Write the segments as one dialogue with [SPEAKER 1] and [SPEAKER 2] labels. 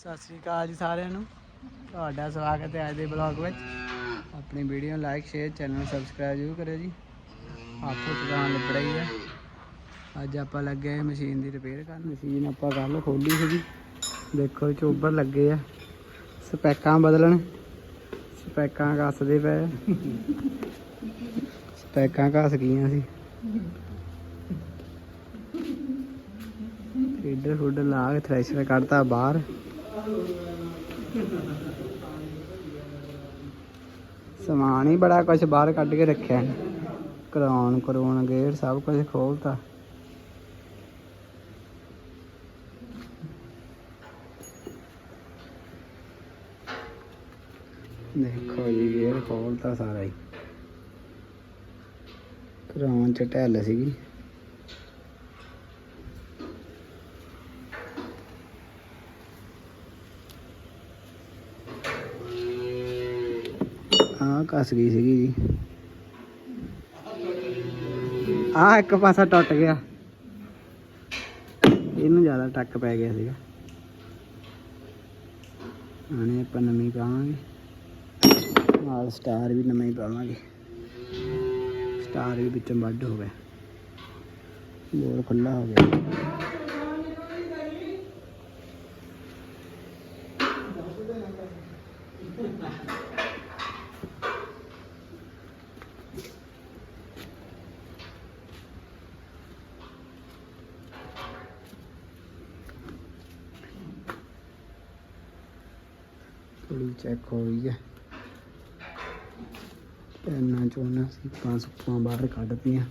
[SPEAKER 1] ਸਤਿ ਸ੍ਰੀ ਅਕਾਲ ਜੀ ਸਾਰਿਆਂ ਨੂੰ। ਤੁਹਾਡਾ ਸਵਾਗਤ ਹੈ ਅੱਜ ਦੇ ਬਲੌਗ ਵਿੱਚ। ਆਪਣੀ ਵੀਡੀਓ ਨੂੰ ਲਾਈਕ ਸ਼ੇਅਰ ਚੈਨਲ ਨੂੰ ਸਬਸਕ੍ਰਾਈਬ ਜ਼ਰੂਰ ਕਰਿਓ ਜੀ। ਆਪੋ ਦੁਕਾਨ ਲੱਗ ਰਹੀ ਹੈ। ਅੱਜ ਆਪਾਂ ਲੱਗੇ ਹਾਂ ਮਸ਼ੀਨ ਦੀ ਰਿਪੇਅਰ ਕਰਨ। ਮਸ਼ੀਨ ਆਪਾਂ ਕੱਲ ਖੋਲੀ ਸੀਗੀ। ਦੇਖੋ ਚੋਬਰ ਲੱਗੇ ਆ। ਸਪੈਕਾਂ ਬਦਲਣ। ਸਪੈਕਾਂ ਕੱਸਦੇ ਪਏ ਸਪੈਕਾਂ ਘਸ ਗਈਆਂ ਸੀ। ਫੀਡਰ ਫੁੱਡਰ ਲਾ ਕੇ ਥ੍ਰੈਸ਼ਰ ਕੱਢਤਾ ਬਾਹਰ। ਸਮਾਨ ਹੀ ਬੜਾ ਕੁਝ ਬਾਹਰ ਕੱਢ ਕੇ ਰੱਖਿਆ। ਕਰਾਉਣ ਕਰਵਾਉਣ ਗੇਟ ਸਭ ਕੁਝ ਖੋਲਤਾ। ਦੇਖੋ ਜੀ, ਗੇਟ ਖੋਲਤਾ ਸਾਰਾ ਹੀ। ਕਰਾਉਣ ਚ ਢਿੱਲ ਸੀਗੀ। ਘਸ ਗਈ ਸੀਗੀ ਜੀ। ਆ ਇੱਕ ਪਾਸਾ ਟੁੱਟ ਗਿਆ। ਇਹਨੂੰ ਜ਼ਿਆਦਾ ਟੱਕ ਪੈ ਗਿਆ ਸੀਗਾ। ਆਣੇ ਆਪਾਂ ਨਵੀਂ ਪਾਵਾਂਗੇ। ਨਾਲ ਸਟਾਰ ਵੀ ਨਵਾਂ ਹੀ ਪਾਵਾਂਗੇ। ਸਟਾਰ ਵੀ ਵਿੱਚੋਂ ਵੱਡ ਹੋ ਗਿਆ। ਬੋਰ ਖੁੱਲਾ ਹੋ ਗਿਆ। ਥੋੜੀ ਚੈੱਕ ਹੋ ਗਈ ਹੈ। ਪੈਨਾਂ ਚੋਂ ਨਾ ਸਿੱਪਾਂ ਸੁੱਪਾਂ ਬਾਹਰ ਕੱਢਤੀਆਂ,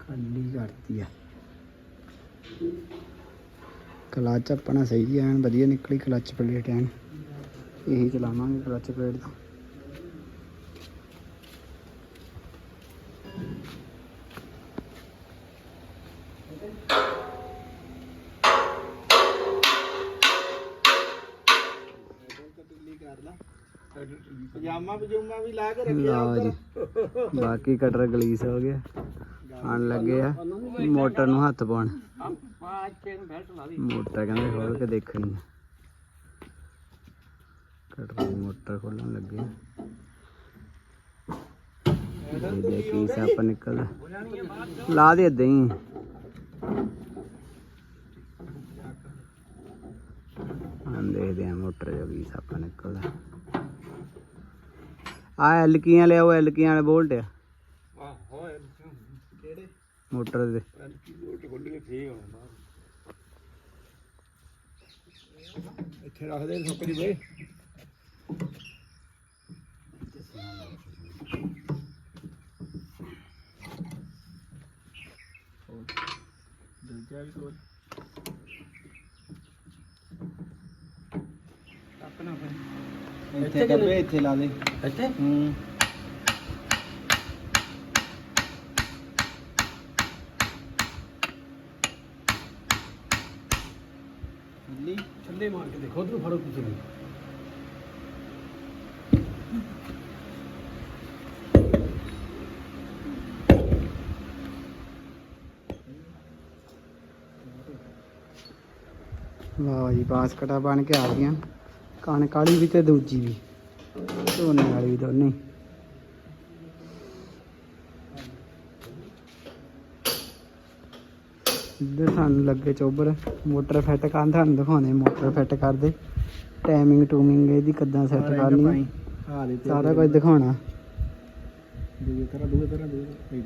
[SPEAKER 1] ਖਾਲੀ ਕਰਤੀ ਆ ਕਲੱਚ ਆਪਣਾ ਸਹੀ ਐਨ ਵਧੀਆ ਨਿਕਲੀ ਕਲਚ ਪਲੇਟ, ਐਨ। ਇਹੀ ਚਲਾਵਾਂਗੇ ਕਲਚ ਪਲੇਟ ਤੋਂ।
[SPEAKER 2] ਪਜਾਮਾ ਪਜੂਮਾ ਵੀ ਲਾ ਕੇ
[SPEAKER 1] ਲਓ ਜੀ। ਬਾਕੀ ਕਟਰ ਗਲੀਸ ਹੋ ਗਿਆ ਆਣ ਲੱਗੇ ਆ। ਮੋਟਰ ਨੂੰ ਹੱਥ ਪਾਉਣ।
[SPEAKER 2] ਦੀ
[SPEAKER 1] ਮੋਟਰ ਕਹਿੰਦੇ ਖੋਲ ਕੇ ਦੇਖਣੀ ਆ। ਕਟਰ ਦੀ ਮੋਟਰ ਖੋਲਣ ਲੱਗੇ ਆ। ਇਹ ਦੇ ਕੀ ਸੱਪ ਨਿਕਲਦਾ। ਲਾ ਦੇ ਏਦਾਂ ਹੀ। ਹਾਂ ਦੇਖਦੇ ਆ ਮੋਟਰ ਜੋ ਕੀ ਸੱਪ ਨਿਕਲਦਾ। ਆ ਐਲਕੀਆਂ ਲਿਆਓ ਐਲਕੀਆਂ ਵਾਲੇ ਬੋਲਟ ਆ।
[SPEAKER 2] ਆਹ ਹੋਏ ਕਿਹੜੇ?
[SPEAKER 1] ਮੋਟਰ ਦੇ।
[SPEAKER 2] ਖੁੱਲ ਕੇ ਇੱਥੇ ਰੱਖ ਦੇ ਸੁੱਕ ਜੀ ਵੇ ਦੂਜਾ ਵੀ ਕੋਲ ਆਪਣਾ
[SPEAKER 1] ਇੱਥੇ ਕੱਪੇ ਇੱਥੇ ਲਾ ਦੇ।
[SPEAKER 2] ਇੱਥੇ?
[SPEAKER 1] ਹੂੰ।
[SPEAKER 2] ਛੱਲੀ ਛੱਲੇ ਮਾਰ ਕੇ ਦੇਖੋ ਉਧਰੋਂ ਫੜੋ ਕਿਸੇ ਨੂੰ।
[SPEAKER 1] ਵਾਹ ਜੀ ਬਾਸਕਟਾਂ ਬਣ ਕੇ ਆ ਗਈਆਂ। ਕਣਕ ਵਾਲੀ ਵੀ ਤੇ ਦੂਜੀ ਵੀ। ਝੋਨੇ ਵਾਲੀ ਵੀ ਦੋਨੇ। ਇੱਧਰ ਸਾਨੂੰ ਲੱਗੇ ਚੋਬਰ। ਮੋਟਰ ਫਿੱਟ ਕਰਨ ਤੁਹਾਨੂੰ ਦਿਖਾਉਣੇ ਮੋਟਰ ਫਿੱਟ ਕਰਦੇ। ਟਾਈਮਿੰਗ ਟੂਮਿੰਗ ਇਹਦੀ ਕਿੱਦਾਂ ਸੈੱਟ ਕਰਨੀ ਸਾਰਾ ਕੁਝ ਦਿਖਾਉਣਾ।
[SPEAKER 2] ਦੂਏ ਤਰ੍ਹਾਂ ਦੂਏ ਤਰ੍ਹਾਂ ਦੂਏ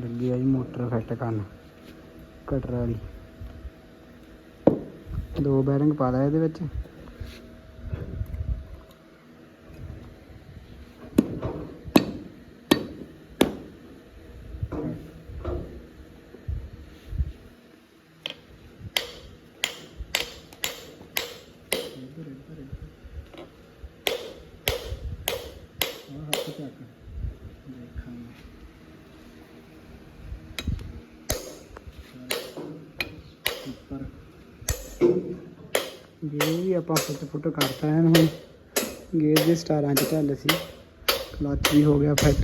[SPEAKER 1] ਲੱਗੀ ਆ ਜੀ ਮੋਟਰ ਫਿੱਟ ਕਰਨ। ਕਟਰ ਵਾਲੀ। ਦੋ ਬੈਰਿੰਗ ਪਾ ਲਿਆ ਇਹਦੇ ਵਿੱਚ
[SPEAKER 2] ਹਾਂ ਹੱਥ ਚੱਕ ਦੇਖਾਂਗੇ ਉੱਪਰ
[SPEAKER 1] ਗੇਅਰ ਵੀ ਆਪਾਂ ਫੁੱਟ ਫੁੱਟ ਕਰਤਾ ਐਨ ਹੁਣ। ਗੇਅਰ ਦੇ ਸਟਾਰਾਂ 'ਚ ਢੱਲ ਸੀ। ਕਲਚ ਵੀ ਹੋ ਗਿਆ ਫਿੱਟ।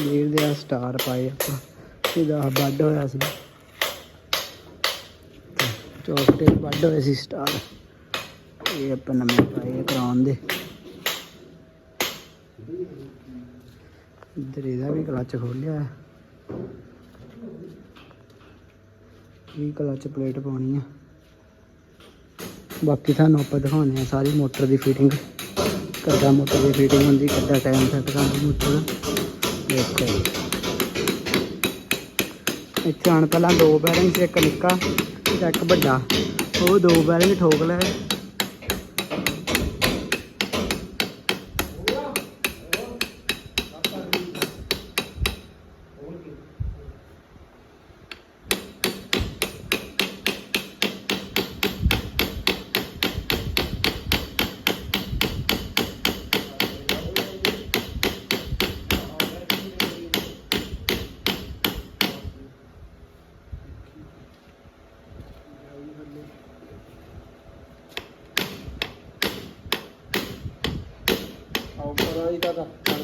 [SPEAKER 1] ਗੇਅਰ ਦੇ ਆ ਸਟਾਰ ਪਾਏ ਆਪਾਂ। ਇਹਦਾ ਬੱਡ ਹੋਇਆ ਸੀ। ਚੌਕਟੇ ਵੱਡ ਹੋਏ ਸੀ ਸਟਾਰ। ਇਹ ਆਪਾਂ ਨਵੇਂ ਪਾਏ ਕਰਾਉਣ ਦੇ। ਇੱਧਰ ਇਹਦਾ ਵੀ ਕਲਚ ਖੋਲਿਆ ਹੈ ਇਹ ਕਲਚ ਪਲੇਟ ਪਾਉਣੀ ਆ। ਬਾਕੀ ਤੁਹਾਨੂੰ ਆਪਾਂ ਦਿਖਾਉਣੇ ਆ ਸਾਰੀ ਮੋਟਰ ਦੀ ਫਿਟਿੰਗ ਕਿੱਦਾਂ ਮੋਟਰ ਦੀ ਫਿਟਿੰਗ ਹੁੰਦੀ ਕਿੱਦਾਂ ਟਾਈਮ ਸੈੱਟ ਕਰਨਾ ਮੋਟਰ ਦੇਖੋ ਇੱਥੇ ਆਣ ਪਹਿਲਾਂ ਦੋ ਬੈਰਿੰਗ ਇੱਕ ਨਿੱਕਾ, ਇੱਕ ਵੱਡਾ। ਉਹ ਦੋ ਬੈਰਿੰਗ ਠੋਕ
[SPEAKER 2] ਲੈ।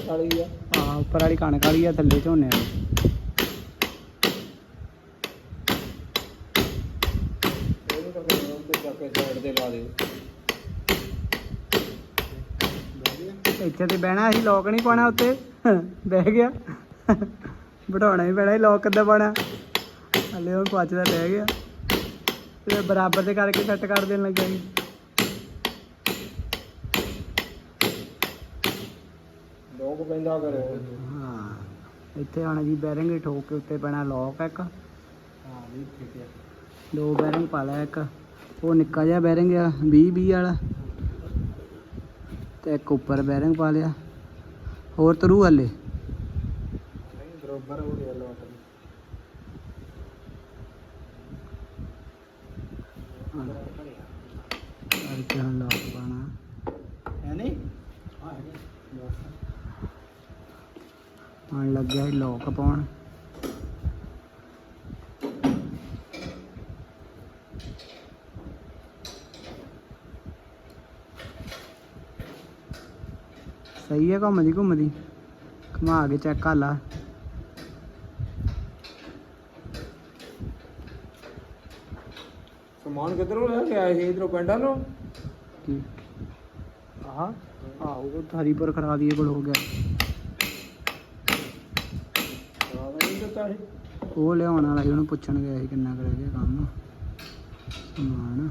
[SPEAKER 2] ਕਣਕ ਵਾਲੀ ਆ।
[SPEAKER 1] ਆ ਉੱਪਰ ਵਾਲੀ ਕਣਕ ਵਾਲੀ ਆ, ਥੱਲੇ ਝੋਨੇ ਵਾਲੀ।
[SPEAKER 2] ਇਹਨੂੰ ਤਾਂ ਫਿਰ ਉੱਤੇ ਜਾ ਸਾਈਡ ਤੇ ਲਾ ਦਿਓ
[SPEAKER 1] ਇੱਥੇ ਤੇ ਬਹਿਣਾ, ਅਸੀਂ ਲੋਕ ਨਹੀਂ ਪਾਣਾ ਉੱਤੇ। ਬਹਿ ਗਿਆ। ਬਿਠਾਉਣਾ ਹੀ ਪੈਣਾ ਸੀ ਲੋਕ ਕਿੱਦਾਂ ਪਾਣਾ ਹਲੇ ਉਹ ਪਚਦਾ ਬਹਿ ਗਿਆ। ਤੇ ਬਰਾਬਰ ਤੇ ਕਰਕੇ ਸੈੱਟ ਕਰ ਦੇਣ ਲੱਗਿਆ ਜੀ
[SPEAKER 2] ਲੋਕ ਪੈਂਦਾ ਕਰੋ
[SPEAKER 1] ਹਾਂ ਇੱਥੇ ਹੁਣ ਜੀ ਬੈਰਿੰਗ ਹੀ ਠੋਕ ਕੇ ਉੱਤੇ ਪੈਣਾ ਲੋਕ ਇੱਕ।
[SPEAKER 2] ਹਾਂ ਵੀ ਠੀਕ ਹੈ।
[SPEAKER 1] ਦੋ ਬੈਰਿੰਗ ਪਾ ਲਿਆ ਇੱਕ। ਉਹ ਨਿੱਕਾ ਜਿਹਾ ਬੈਰਿੰਗ ਆ 20 20 ਵਾਲਾ। ਤੇ ਇੱਕ ਉੱਪਰ ਬੈਰਿੰਗ ਪਾ ਲਿਆ। ਹੋਰ ਤਰੂ ਹਲੇ?
[SPEAKER 2] ਨਹੀਂ ਬਰੋਬਰ ਹੋ ਗਿਆ ਲੋਕ
[SPEAKER 1] ਕਰਕੇ ਹੁਣ ਲੋਕ ਪਾਣਾ
[SPEAKER 2] ਹੈ ਨਹੀਂ ਹਾਂ ਹੈ
[SPEAKER 1] ਹੁਣ ਲੱਗਿਆ ਸੀ ਲੋਕ ਪਾਉਣ। ਸਹੀ ਹੈ ਘੁੰਮਦੀ ਘੁੰਮਦੀ ਘੁਮਾ ਕੇ ਚੈੱਕ ਕਰ ਲਾ।
[SPEAKER 2] ਸਮਾਨ ਕਿੱਧਰੋਂ ਲੈ ਕੇ ਆਏ ਸੀ? ਇਧਰੋਂ ਪਿੰਡਾਂ ਨੂੰ
[SPEAKER 1] ਕੀ? ਆਹ। ਆਹ ਉਹ ਹਰੀਪੁਰ ਖਰਾ ਦੀ ਕੋਲ ਹੋ ਗਿਆ।
[SPEAKER 2] ਹਾਂ ਨਹੀਂ ਦਿੱਤਾ ਸੀ
[SPEAKER 1] ਉਹ ਲਿਆਉਣ ਵਾਲਾ ਸੀ ਉਹਨੂੰ ਪੁੱਛਣ ਗਿਆ ਸੀ ਕਿੰਨਾ ਕਰ ਗਿਆ ਕੰਮ। ਸਮਾਨ।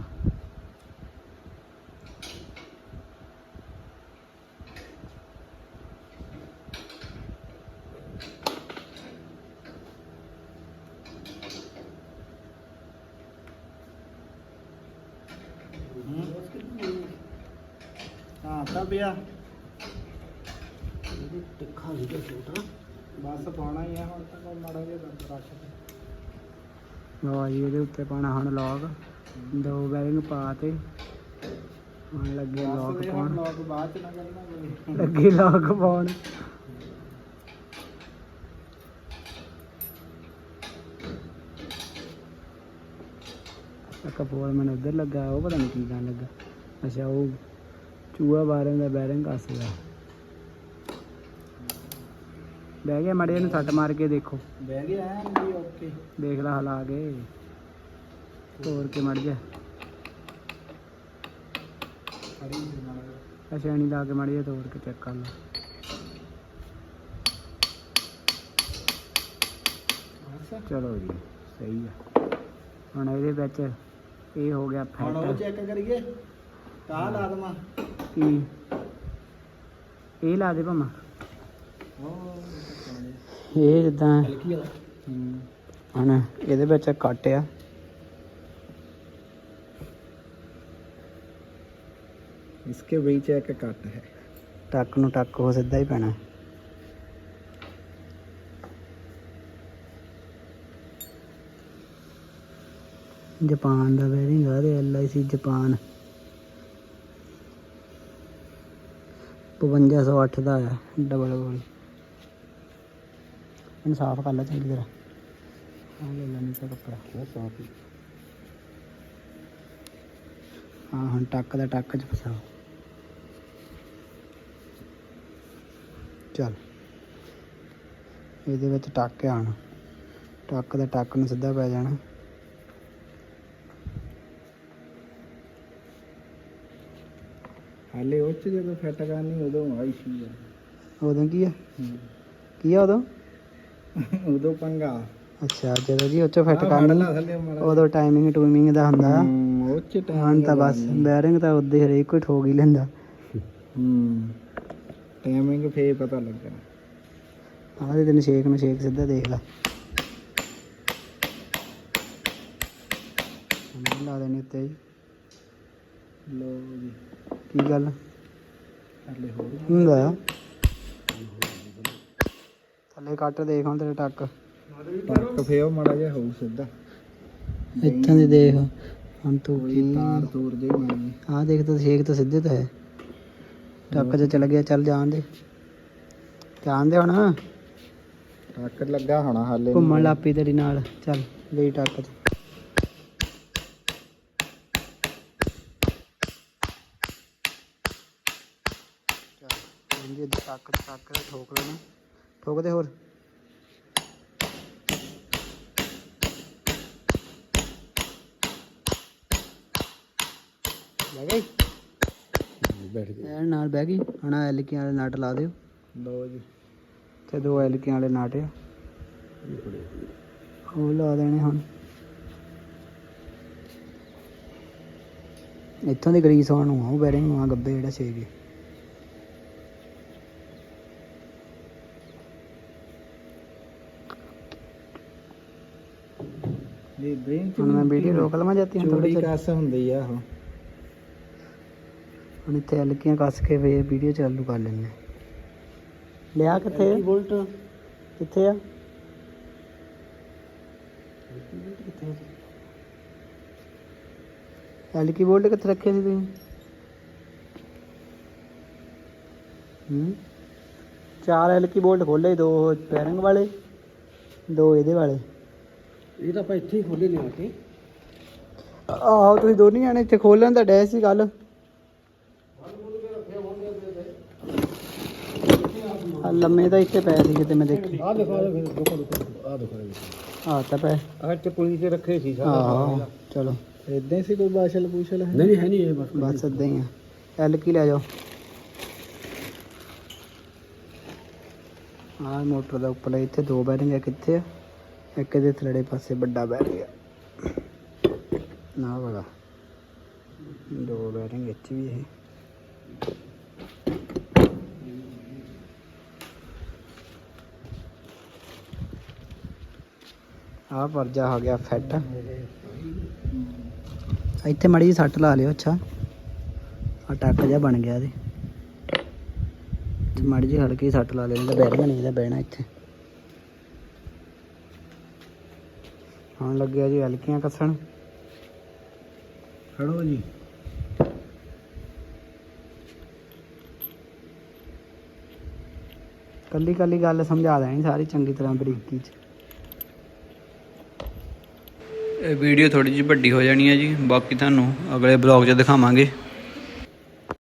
[SPEAKER 2] ਹਾਂ। ਤਾਂ ਪਿਆ। ਇਹ ਟਿੱਖਾ ਤੇ ਛੋਟਾ ਬਸ ਪਾਉਣਾ ਹੀ ਆ ਹੁਣ ਤਾਂ ਕੋਈ ਮਾੜਾ ਜਿਹਾ ਦੰਦ ਰੱਖ
[SPEAKER 1] ਲਓ ਜੀ ਇਹਦੇ ਉੱਤੇ ਪਾਣਾ ਹੁਣ ਲੌਕ ਦੋ ਬੈਰਿੰਗ ਪਾ ਤੇ। ਹੁਣ ਲੱਗੇ ਲੌਕ ਪਾਉਣ।
[SPEAKER 2] ਲੋਕ ਬਾਅਦ ਚ ਨਾ ਕਰਨਾ
[SPEAKER 1] ਲੱਗੇ ਲੌਕ ਪਾਉਣ। ਇੱਕ ਫੋਰ ਮੈਨੂੰ ਉੱਧਰ ਲੱਗਾ ਉਹ ਪਤਾ ਨਹੀਂ ਕੀ ਕਰਨ ਲੱਗਾ। ਅੱਛਾ ਉਹ ਚੂਹਾ ਬਾਰਨ ਦਾ ਬੈਰਿੰਗ ਕੱਸਦਾ ਬਹਿ ਗਿਆ ਮੜੇ ਨੂੰ ਸੱਟ ਮਾਰ ਕੇ ਦੇਖੋ।
[SPEAKER 2] ਬਹਿ ਗਿਆ ਵੀ ਓਕੇ।
[SPEAKER 1] ਦੇਖ ਲਾ ਹਲਾ ਕੇ ਤੋੜ ਕੇ ਮੜ ਜਾ ਨਹੀਂ ਲਾ ਕੇ ਮੜ ਜਾ ਤੋੜ ਕੇ ਚੈੱਕ ਕਰ ਲਾ। ਚਲੋ ਜੀ ਸਹੀ ਆ। ਹੁਣ ਇਹਦੇ ਵਿੱਚ ਇਹ ਹੋ ਗਿਆ
[SPEAKER 2] ਹੁਣ ਉਹ
[SPEAKER 1] ਫੈਟ
[SPEAKER 2] ਚੈੱਕ ਕਰੀਏ। ਕਾ ਲਾ ਦਮਾ
[SPEAKER 1] ਕੀ? ਇਹ ਲਾ ਦੇ ਭਾਮਾ
[SPEAKER 2] ਉਹ
[SPEAKER 1] ਇਹ ਜਿੱਦਾਂ
[SPEAKER 2] ਹਲਕੀ ਆ
[SPEAKER 1] ਇਹਦੇ ਵਿੱਚ ਕੱਟ ਆ।
[SPEAKER 2] ਇਸਕੇ ਵਿੱਚ ਇੱਕ ਕੱਟ ਹੈ।
[SPEAKER 1] ਟੱਕ ਨੂੰ ਟੱਕ ਹੋ ਸਿੱਧਾ ਹੀ ਪੈਣਾ। ਜਪਾਨ ਦਾ ਵੇਰਿੰਗ ਆ ਰਿਹਾ ਐਲਆਈਸੀ ਜਾਪਾਨ। 5508 ਦਾ ਆ ਡਬਲ ਬੋਲ ਇਨਸਾਫ ਕਰ ਲੈ ਚੰਗੀ ਤਰ੍ਹਾਂ। ਹਾਂ ਲੈ ਲੈ ਨੀਚੇ ਕੱਪੜਾ।
[SPEAKER 2] ਬਹੁਤ ਸਾਫ਼
[SPEAKER 1] ਹਾਂ ਹੁਣ ਟੱਕ ਦਾ ਟੱਕ ਚ ਫਸਾਓ ਚੱਲ। ਇਹਦੇ ਵਿੱਚ ਟੱਕ ਆਣ ਟੱਕ ਦਾ ਟੱਕ ਨੂੰ ਸਿੱਧਾ ਪੈ ਜਾਣਾ।
[SPEAKER 2] ਹਾਲੇ ਉਹ ਚ ਜਦੋਂ ਕਰਨੀ ਉਦੋਂ ਆਈ ਸੀ
[SPEAKER 1] ਉਦੋਂ ਕੀ ਆ? ਕੀ ਆ ਉਦੋਂ?
[SPEAKER 2] ਉਦੋਂ ਪੰਗਾ।
[SPEAKER 1] ਅੱਛਾ ਜਦੋਂ ਜੀ ਉੱਚੋਂ ਫਿੱਟ
[SPEAKER 2] ਮਾੜਾ
[SPEAKER 1] ਉਦੋਂ ਟਾਈਮਿੰਗ ਟੂਮਿੰਗ ਦਾ ਹੁੰਦਾ।
[SPEAKER 2] ਹੂੰ, ਉਹ ਚ time
[SPEAKER 1] ਹੁਣ ਤਾਂ ਬਸ। ਬੈਰਿੰਗ ਤਾਂ ਉਦੇ ਹਰੇਕ ਕੋਈ ਠੋਕ ਹੀ ਲੈਂਦਾ।
[SPEAKER 2] ਹੂੰ ਟਾਈਮਿੰਗ ਫੇਰ ਪਤਾ ਲੱਗਣਾ
[SPEAKER 1] ਆਹ ਦੇ ਤੈਨੂੰ ਛੇਕ ਨੂੰ ਛੇਕ ਸਿੱਧਾ ਦੇਖ ਲੈ। ਲਾ ਦੇਣੀ ਉੱਤੇ ਜੀ।
[SPEAKER 2] ਲੋ ਜੀ।
[SPEAKER 1] ਕੀ ਗੱਲ?
[SPEAKER 2] ਥੱਲੇ ਹੋਰ
[SPEAKER 1] ਹੁੰਦਾ ਥੱਲੇ ਕੱਟ ਦੇਖ ਹੁਣ ਤੇਰੇ ਟੱਕ।
[SPEAKER 2] ਟੱਕ ਫੇਰ ਉਹ ਮਾੜਾ ਜਿਹਾ ਹੋਊ ਸਿੱਧਾ।
[SPEAKER 1] ਇੱਥੋਂ ਦੀ ਦੇਖ ਹੁਣ ਤੂੰ ਕੀ
[SPEAKER 2] ਤਾਰ ਤੂਰ ਜੇ ਮਾਰੀ
[SPEAKER 1] ਆਹ ਦੇਖ ਤਾਂ ਛੇਕ ਤਾਂ ਸਿੱਧੇ ਤਾਂ ਹੈ। ਟੱਕ 'ਚ ਚਲ ਗਿਆ ਚੱਲ ਜਾਣ ਦੇ। ਜਾਣ ਦੇ ਹੁਣ।
[SPEAKER 2] ਟੱਕ ਲੱਗਾ ਹੋਣਾ ਹਾਲੇ।
[SPEAKER 1] ਘੁੰਮਣ ਲੱਪੀ ਤੇਰੀ ਨਾਲ। ਚੱਲ ਲਈ ਟੱਕ ਇਹਦੀ ਟੱਕ ਟੱਕ ਠੋਕ ਲੈਣਾ। ਠੋਕ ਦੇ ਹੋਰ। ਲੈ ਗਈ।
[SPEAKER 2] ਬੈਠ ਗਈ।
[SPEAKER 1] ਇਹ ਨਾਲ ਬਹਿ ਗਈ। ਹੁਣ ਐਲਕੀਆਂ ਵਾਲੇ ਨਟ ਲਾ ਦਿਓ।
[SPEAKER 2] ਲੋ ਜੀ।
[SPEAKER 1] ਤੇ ਦੋ ਐਲਕੀਆਂ ਵਾਲੇ ਨਟ ਆ। ਉਹ ਲਾ ਦੇਣੇ ਹੁਣ। ਇੱਥੋਂ ਦੀ ਗਰੀਸ ਆਉਣ ਨੂੰ ਆ ਉਹ ਬੈਰਿੰਗ ਨੂੰ ਆ ਗੱਬੇ ਜਿਹੜਾ ਛੇਗੇ
[SPEAKER 2] ਇਹ ਬ੍ਰੇਨ
[SPEAKER 1] ਹੁਣ ਮੈਂ ਵੀਡੀਓ ਰੋਕ ਲਵਾਂ ਜਾਂਦੀ ਹੁਣ ਥੋੜੇ
[SPEAKER 2] ਚੂੜੀ
[SPEAKER 1] ਚਿਰ
[SPEAKER 2] ਕਸ ਹੁੰਦੀ ਆ ਉਹ।
[SPEAKER 1] ਹੁਣ ਇੱਥੇ ਐਲਕੀਆਂ ਕੱਸ ਕੇ ਵੇ ਵੀਡੀਓ ਚਾਲੂ ਕਰ ਲੈਣੇ ਲਿਆ ਕਿੱਥੇ ਆ?
[SPEAKER 2] ਬੋਲਟ।
[SPEAKER 1] ਕਿੱਥੇ ਆ? ਐਲਕੀ ਬੋਲਟ ਕਿੱਥੇ ਰੱਖੇ ਸੀ ਤੁਸੀਂ? ਹੂੰ? ਚਾਰ ਐਲਕੀ ਬੋਲਟ ਖੋਲੇ ਦੋ ਪੈਰਿੰਗ ਵਾਲੇ ਦੋ ਇਹਦੇ ਵਾਲੇ।
[SPEAKER 2] ਇਹ ਤਾਂ ਆਪਾਂ ਇੱਥੇ ਹੀ ਖੋਲੇ ਨੇ ਆ ਕੇ।
[SPEAKER 1] ਆਹੋ ਤੁਸੀਂ ਦੋਨੇ ਜਾਣੇ ਇੱਥੇ ਖੋਲਣ ਦਾ ਡੈ ਸੀ ਗੱਲ। ਆ ਲੰਮੇ ਤਾਂ ਇੱਥੇ ਪਏ ਸੀ ਕਿਤੇ ਮੈਂ ਦੇਖੀ।
[SPEAKER 2] ਆ ਦੇਖੋ ਆ ਦੇਖੋ ਦੇਖੋ ਦੇਖੋ ਆ ਦੇਖੋ
[SPEAKER 1] ਆ ਤਾਂ ਪਏ।
[SPEAKER 2] ਆ ਚ ਪੁਲੀ ਤੇ ਰੱਖੇ ਸੀ
[SPEAKER 1] ਆਹੋ ਚਲੋ।
[SPEAKER 2] ਇਦਾਂ ਸੀ ਕੋਈ ਬਾਸ਼ਲ ਪੂਸ਼ਲ ਹੈ ਨਹੀਂ ਹੈ ਨਹੀਂ ਇਹ ਬਸ।
[SPEAKER 1] ਬਸ ਏਦਾਂ ਹੀ ਆ। ਐਲ ਕੀ ਲੈ ਜਾਓ। ਆਹ ਮੋਟਰ ਦਾ ਉੱਪਰ ਇੱਥੇ ਦੋ ਬੈਰਿੰਗ ਆ ਕਿੱਥੇ ਆ? ਇੱਕ ਇਹਦੇ ਥਲੜੇ ਪਾਸੇ ਵੱਡਾ ਬੈਰਿੰਗ ਆ ਨਾ ਵਗਾ ਦੋ ਬੈਰਿੰਗ ਇੱਥੇ ਵੀ ਇਹ। ਆਹ ਪਰਜਾ ਆ ਗਿਆ ਫੈਟ। ਇੱਥੇ ਮੜੀ ਸੱਟ ਲਾ ਲਿਓ, ਅੱਛਾ। ਆ ਟੱਕ ਜਿਹਾ ਬਣ ਗਿਆ ਇਹਦੇ। ਤੇ ਮੜੀ ਜੀ ਹਲਕੀ ਸੱਟ ਲਾ ਲਿਓ, ਇਹਦਾ ਬੈਰਿੰਗ ਨਹੀਂ, ਇਹਦਾ ਬਹਿਣਾ ਇੱਥੇ। ਹੁਣ ਲੱਗਿਆ ਜੀ ਹਲਕੀਆਂ ਕੱਸਣ।
[SPEAKER 2] ਖੜੋ ਜੀ।
[SPEAKER 1] ਕੱਲੀ ਕੱਲੀ ਗੱਲ ਸਮਝਾ ਦੇਣੀ ਸਾਰੀ ਚੰਗੀ ਤਰ੍ਹਾਂ ਬਰੀਕੀ ਚ। ਇਹ ਵੀਡੀਓ ਥੋੜੀ ਜਿਹੀ ਵੱਡੀ ਹੋ ਜਾਣੀ ਹੈ ਜੀ ਬਾਕੀ ਤੁਹਾਨੂੰ ਅਗਲੇ ਬਲੌਗ 'ਚ ਦਿਖਾਵਾਂਗੇ।